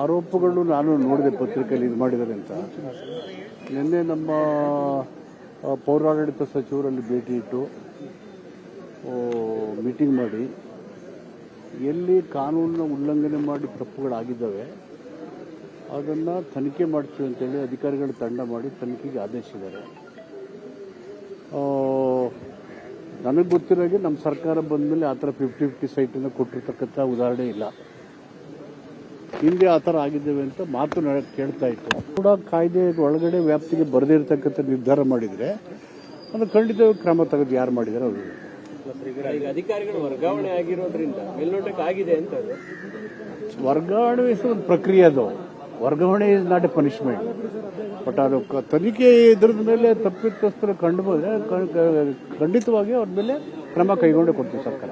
ಆರೋಪಗಳು ನಾನು ನೋಡಿದೆ ಪತ್ರಿಕೆಯಲ್ಲಿ ಇದು ಮಾಡಿದ್ದಾರೆ ಅಂತ. ನಿನ್ನೆ ನಮ್ಮ ಪೌರಾಡಳಿತ ಸಚಿವರಲ್ಲಿ ಭೇಟಿ ಇಟ್ಟು ಮೀಟಿಂಗ್ ಮಾಡಿ, ಎಲ್ಲಿ ಕಾನೂನನ್ನ ಉಲ್ಲಂಘನೆ ಮಾಡಿ ತಪ್ಪುಗಳಾಗಿದ್ದಾವೆ, ಅದನ್ನು ತನಿಖೆ ಮಾಡ್ತೀವಿ ಅಂತೇಳಿ ಅಧಿಕಾರಿಗಳ ತಂಡ ಮಾಡಿ ತನಿಖೆಗೆ ಆದೇಶಿದ್ದಾರೆ ನನಗೆ ಗೊತ್ತಿರೋ ಹಾಗೆ ನಮ್ಮ ಸರ್ಕಾರ ಬಂದಮೇಲೆ ಆ ಥರ ಫಿಫ್ಟಿ ಫಿಫ್ಟಿ ಸೈಟನ್ನು ಕೊಟ್ಟಿರ್ತಕ್ಕಂಥ ಉದಾಹರಣೆ ಇಲ್ಲ. ಹಿಂದೆ ಆ ಥರ ಆಗಿದ್ದೇವೆ ಅಂತ ಮಾತು ಕೇಳ್ತಾ ಇತ್ತು. ಕೂಡ ಕಾಯ್ದೆ ಒಳಗಡೆ ವ್ಯಾಪ್ತಿಗೆ ಬರೆದಿರ್ತಕ್ಕಂಥ ನಿರ್ಧಾರ ಮಾಡಿದರೆ ಅದು ಖಂಡಿತ ಕ್ರಮ ತೆಗೆದು ಯಾರು ಮಾಡಿದ್ದಾರೆ ಅವರು. ಈಗ ಅಧಿಕಾರಿಗಳು ವರ್ಗಾವಣೆ ಆಗಿರೋದ್ರಿಂದ ಮೇಲ್ನೋಟಕ್ಕೆ ಆಗಿದೆ ಅಂತ ವರ್ಗಾವಣೆ ಒಂದು ಪ್ರಕ್ರಿಯೆ ಅದು. ವರ್ಗಾವಣೆ is not a punishment but ಅದು ತನಿಖೆ ಇದ್ರದ ಮೇಲೆ ತಪ್ಪಿತಸ್ಥರು ಕಂಡು ಬಂದ್ರೆ ಖಂಡಿತವಾಗಿ ಅವ್ರ ಮೇಲೆ ಕ್ರಮ ಕೈಗೊಂಡು ಕೊಡ್ತೀವಿ ಸರ್ಕಾರ.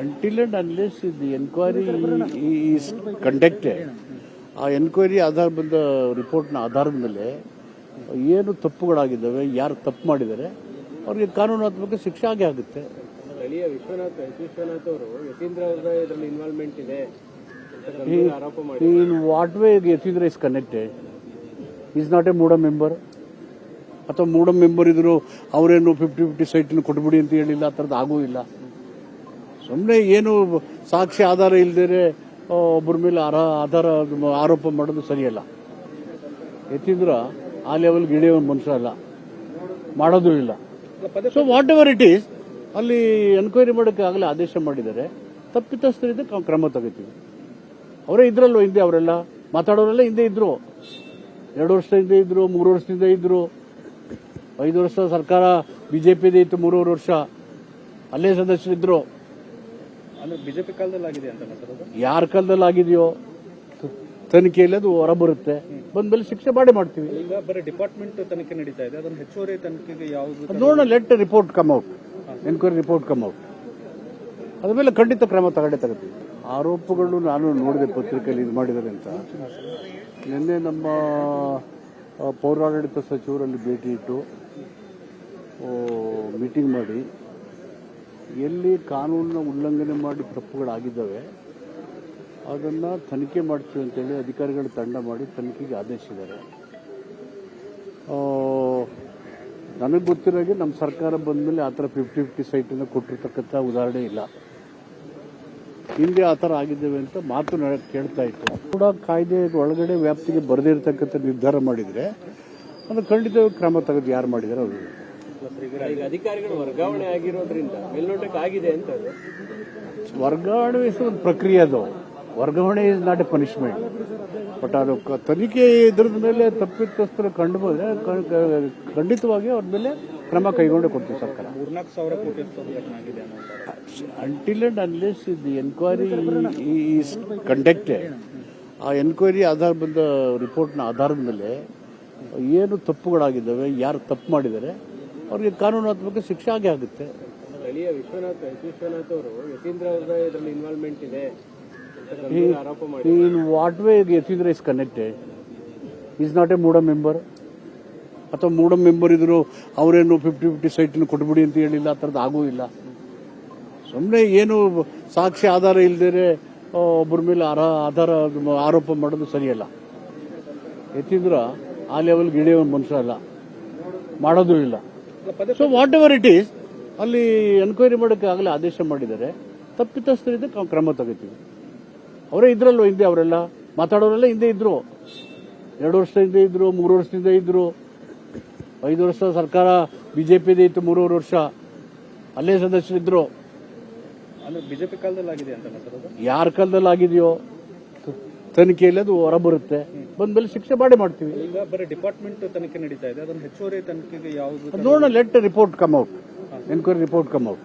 Until and unless the enquiry is conducted ಆ ಎನ್ಕ್ವೈರಿ ಆಧಾರ ಬಂದ ರಿಪೋರ್ಟ್ನ ಆಧಾರದ ಮೇಲೆ ಏನು ತಪ್ಪುಗಳಾಗಿದ್ದಾವೆ ಯಾರು ತಪ್ಪು ಮಾಡಿದ್ದಾರೆ ಅವ್ರಿಗೆ ಕಾನೂನಾತ್ಮಕ ಶಿಕ್ಷೆ ಆಗೇ ಆಗುತ್ತೆ. ಸ್ಥಳೀಯ ವಿಶ್ವನಾಥ್ ವಿಶ್ವನಾಥ್ ಅವರು ಯತೀಂದ್ರ ಅವರ ಇದರಲ್ಲಿ ಇನ್ವಾಲ್ವ್ಮೆಂಟ್ ಇದೆ. In what way connected? Is connected is not a MUDA member ಅಥವಾ ಮೂಡ ಮೆಂಬರ್ ಇದ್ರು ಅವರೇನು ಫಿಫ್ಟಿ ಫಿಫ್ಟಿ ಸೈಟನ್ನು ಕೊಟ್ಬಿಡಿ ಅಂತ ಹೇಳಿಲ್ಲ ಆ ಥರದ್ದು ಆಗೂ ಇಲ್ಲ. ಸುಮ್ಮನೆ ಏನು ಸಾಕ್ಷಿ ಆಧಾರ ಇಲ್ದೇನೆ ಒಬ್ಬರ ಮೇಲೆ ಆಧಾರ ಆರೋಪ ಮಾಡೋದು ಸರಿಯಲ್ಲ. ಎತ್ತಿದ್ರ ಆ ಲೆವೆಲ್ಗೆ ಇಳಿಯೋ ಮನುಷ್ಯ ಅಲ್ಲ. ಮಾಡೋದು ಇಲ್ಲ. So whatever it is ಅಲ್ಲಿ ಎನ್ಕ್ವೈರಿ ಮಾಡೋಕ್ಕೆ ಆಗಲೇ ಆದೇಶ ಮಾಡಿದ್ದಾರೆ. ತಪ್ಪಿತಸ್ಥರಿದ್ದ ಕ್ರಮ ತಗೋತೀವಿ. ಅವರೇ ಇದ್ರಲ್ವ ಹಿಂದೆ ಅವರೆಲ್ಲ ಮಾತಾಡೋರೆಲ್ಲ ಹಿಂದೆ ಇದ್ರು. ಎರಡು ವರ್ಷದಿಂದ ಇದ್ರು ಮೂರು ವರ್ಷದಿಂದ ಇದ್ರು. ಐದು ವರ್ಷ ಸರ್ಕಾರ ಬಿಜೆಪಿದೇ ಇತ್ತು ಮೂರುವರೆ ವರ್ಷ. ಅಲ್ಲೇ ಸದಸ್ಯರಿದ್ರು ಅಂದ್ರೆ ಬಿಜೆಪಿ ಕಾಲದಲ್ಲಿ ಆಗಿದೆ ಅಂತ ಅದು? ಯಾರ ಕಾಲದಲ್ಲಿ ಆಗಿದೆಯೋ ತನಿಖೆಯಲ್ಲಿ ಅದು ಹೊರಬರುತ್ತೆ. ಬಂದ್ಮೇಲೆ ಶಿಕ್ಷೆ ಮಾಡಿ ಮಾಡ್ತೀವಿ. ಈಗ ಬರೀ ಡಿಪಾರ್ಟ್ಮೆಂಟ್ ತನಿಖೆ ನಡೀತಾ ಇದೆ. ಅದನ್ನು ಹೆಚ್ಚುವರಿ ತನಿಖೆಗೆ ಯಾವುದು ಅದ್ ನೋಡೋಣ let report come out enquiry report come out ಅದ್ರ ಮೇಲೆ ಖಂಡಿತ ಕ್ರಮ ತಗೊಂಡೇ ತಗೋತೀವಿ. ಆರೋಪಗಳು ನಾನು ನೋಡಿದೆ ಪತ್ರಿಕೆಯಲ್ಲಿ ಇದು ಮಾಡಿದ್ದಾರೆ ಅಂತ. ನಿನ್ನೆ ನಮ್ಮ ಪೌರಾಡಳಿತ ಸಚಿವರಲ್ಲಿ ಭೇಟಿ ಇಟ್ಟು ಮೀಟಿಂಗ್ ಮಾಡಿ, ಎಲ್ಲಿ ಕಾನೂನನ್ನ ಉಲ್ಲಂಘನೆ ಮಾಡಿ ತಪ್ಪುಗಳಾಗಿದ್ದಾವೆ, ಅದನ್ನು ತನಿಖೆ ಮಾಡ್ತೀವಿ ಅಂತೇಳಿ ಅಧಿಕಾರಿಗಳ ತಂಡ ಮಾಡಿ ತನಿಖೆಗೆ ಆದೇಶಿದ್ದಾರೆ ನನಗೆ ಗೊತ್ತಿರೋ ಹಾಗೆ ನಮ್ಮ ಸರ್ಕಾರ ಬಂದ ಮೇಲೆ ಆ ಥರ ಫಿಫ್ಟಿ ಫಿಫ್ಟಿ ಸೈಟನ್ನು ಕೊಟ್ಟಿರ್ತಕ್ಕಂಥ ಉದಾಹರಣೆ ಇಲ್ಲ. ಹಿಂದೆ ಆ ಥರ ಆಗಿದ್ದೇವೆ ಅಂತ ಮಾತು ಕೇಳ್ತಾ ಇತ್ತು. ಕೂಡ ಕಾಯ್ದೆ ಒಳಗಡೆ ವ್ಯಾಪ್ತಿಗೆ ಬರೆದಿರ್ತಕ್ಕಂಥ ನಿರ್ಧಾರ ಮಾಡಿದರೆ ಅದು ಖಂಡಿತ ಕ್ರಮ ತೆಗೆದು ಯಾರು ಮಾಡಿದ್ದಾರೆ ಅವರು. ಈಗ ಅಧಿಕಾರಿಗಳು ವರ್ಗಾವಣೆ ಆಗಿರೋದ್ರಿಂದ ಮೇಲ್ನೋಟಕ್ಕೆ ಆಗಿದೆ ಅಂತ. ವರ್ಗಾವಣೆ ಒಂದು ಪ್ರಕ್ರಿಯೆ ಅದು. ವರ್ಗಾವಣೆ is not a punishment but ಅದು ತನಿಖೆ ಇದ್ರದ ಮೇಲೆ ತಪ್ಪಿತಸ್ಥರು ಕಂಡು ಬಂದ್ರೆ ಖಂಡಿತವಾಗಿ ಅವ್ರ ಮೇಲೆ ಕ್ರಮ ಕೈಗೊಂಡು ಕೊಡ್ತೀವಿ ಸರ್ಕಾರ. ಮೂರ್ನಾಲ್ಕು ಸಾವಿರ ಕೋಟಿ ಆಗಿದೆ until and unless the enquiry is conducted ಆ ಎನ್ಕ್ವೈರಿ ಆಧಾರ ಬಂದ ರಿಪೋರ್ಟ್ನ ಆಧಾರದ ಮೇಲೆ ಏನು ತಪ್ಪುಗಳಾಗಿದ್ದಾವೆ ಯಾರು ತಪ್ಪು ಮಾಡಿದ್ದಾರೆ ಅವ್ರಿಗೆ ಕಾನೂನಾತ್ಮಕ ಶಿಕ್ಷೆ ಆಗೇ ಆಗುತ್ತೆ. ಸ್ಥಳೀಯ ವಿಶ್ವನಾಥ್ ವಿಶ್ವನಾಥ್ ಅವರು ಯತೀಂದ್ರ ಅವರ ಇದರಲ್ಲಿ ಇನ್ವಾಲ್ವ್ಮೆಂಟ್ ಇದೆ. In what way Yathindra is connected is not a MUDA member ಅಥವಾ ಮೂಡ ಮೆಂಬರ್ ಇದ್ರು ಅವರೇನು ಫಿಫ್ಟಿ ಫಿಫ್ಟಿ ಸೈಟನ್ನು ಕೊಟ್ಬಿಡಿ ಅಂತ ಹೇಳಿಲ್ಲ, ಆ ಥರದ್ದು ಆಗೂ ಇಲ್ಲ. ಸುಮ್ಮನೆ ಏನು ಸಾಕ್ಷಿ ಆಧಾರ ಇಲ್ದೇನೆ ಒಬ್ಬರ ಮೇಲೆ ಆಧಾರ ಆರೋಪ ಮಾಡೋದು ಸರಿಯಲ್ಲ. ಯತೀಂದ್ರ ಆ ಲೆವೆಲ್ಗೆ ಇಳಿಯೋ ಮನುಷ್ಯ ಅಲ್ಲ. ಮಾಡೋದು ಇಲ್ಲ. So whatever it is ಅಲ್ಲಿ ಎನ್ಕ್ವೈರಿ ಮಾಡೋಕ್ಕಾಗಲೇ ಆದೇಶ ಮಾಡಿದ್ದಾರೆ. ತಪ್ಪಿತಸ್ಥರಿದ್ದ ಕ್ರಮ ತಗೋತೀವಿ. ಅವರೇ ಇದ್ರಲ್ವ ಹಿಂದೆ ಅವರೆಲ್ಲ? ಮಾತಾಡೋರೆಲ್ಲ ಹಿಂದೆ ಇದ್ರು. ಎರಡು ವರ್ಷದಿಂದ ಇದ್ರು ಮೂರು ವರ್ಷದಿಂದ ಇದ್ರು. ಐದು ವರ್ಷ ಸರ್ಕಾರ ಬಿಜೆಪಿದೇ ಇತ್ತು ಮೂರುವರೆ ವರ್ಷ. ಅಲ್ಲೇ ಸದಸ್ಯರಿದ್ರು ಅಂದ್ರೆ ಬಿಜೆಪಿ ಕಾಲದಲ್ಲಿ ಆಗಿದೆ ಅಂತ ಯಾರ ಕಾಲದಲ್ಲಿ ಆಗಿದೆಯೋ? ತನಿಖೆಯಲ್ಲಿ ಅದು ಹೊರಬರುತ್ತೆ. ಬಂದ್ಮೇಲೆ ಶಿಕ್ಷೆ ಮಾಡಿ ಮಾಡ್ತೀವಿ. ಈಗ ಬರೀ ಡಿಪಾರ್ಟ್ಮೆಂಟ್ ತನಿಖೆ ನಡೀತಾ ಇದೆ. ಅದನ್ನ ಹೆಚ್ಚುವರಿ ತನಿಖೆಗೆ ಯಾವುದು ನೋಡೋಣ let report come out enquiry report come out